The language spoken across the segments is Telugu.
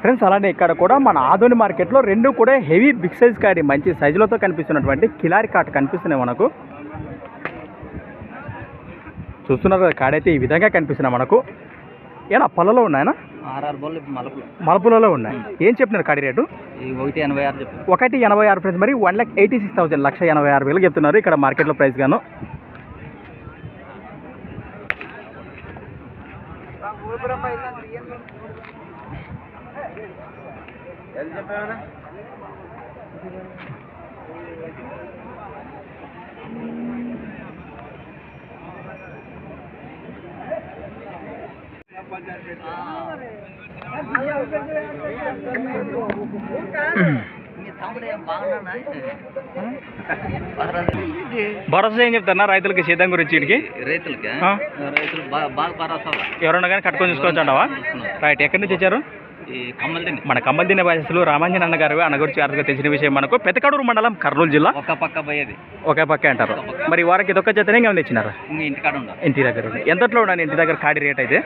ఫ్రెండ్స్ అలానే ఇక్కడ కూడా మన ఆధుని మార్కెట్లో రెండు కూడా హెవీ బిగ్ సైజ్ కాడి మంచి సైజులతో కనిపిస్తున్నటువంటి కిలారి కాట్ కనిపిస్తున్నాయి మనకు. చూస్తున్నారు కాడైతే ఈ విధంగా కనిపిస్తున్నాయి మనకు. ఏనా పళ్ళలో ఉన్నాయనా? ఆర్ఆర్ బాల్ మలుపులు. మలపులలో ఉన్నాయి. ఏం చెప్పినారు కాడి రేటు? ఒకటి ఎనభై ఆరు ఒకటి ఎనభై ఆరు ఫ్రెండ్స్ మరి one lakh eighty six thousand లక్ష ఎనభై ఆరు వేలు చెప్తున్నారు ఇక్కడ మార్కెట్లో ప్రైస్ గాను. ఏం బాగున్నాడా భరోసా ఏం చెప్తారా రైతులకి సిద్ధం గురించి వీడికి? రైతులకి? రైతులు బాగా బాగా పరాసాల ఎవరన్నా కానీ కట్టుకొని చూసుకోవచ్చు అంటావా? రైట్ ఎక్కడి నుంచి వచ్చారు? మన కమ్మల్ దినే బాధ్యతలు రామాంజన్ అన్న గారు అన్న గురించి అర్థంగా తెలిసిన విషయం మనకు పెద్దకడూరు మండలం కర్నూలు జిల్లా. ఒక్క పక్క పోయేది. ఒకే పక్క అంటారు. మరి వారికి ఇదొక్క జతనే తెచ్చినారు ఇంటికాడ ఉండాలి. ఇంటి దగ్గర ఉంది. ఎంతట్లో ఉన్నాను ఇంటి దగ్గర కాడి రేట్ అయితే?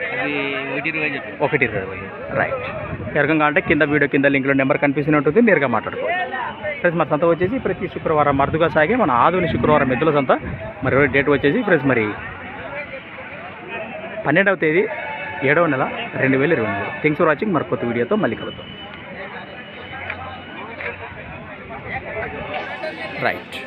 ఒకటి ఇరవై రైట్ ఎరగంగా అంటే కింద వీడియో కింద లింక్లో నెంబర్ కనిపిస్తూనే ఉంటుంది. నేరుగా మాట్లాడుకోవచ్చు. ఫ్రెండ్స్ మన సంత వచ్చేసి ప్రతి శుక్రవారం మరుదుగా సాగే మన ఆధుని శుక్రవారం ఎద్దుల సంత. మరి డేట్ వచ్చేసి ఫ్రెండ్స్ మరి పన్నెండవ తేదీ ఏడవ నెల రెండు వేల ఇరవై మూడు థింగ్స్ ఫర్ వాచింగ్ మరి కొత్త వీడియోతో మళ్ళీ కలుద్దాం. రైట్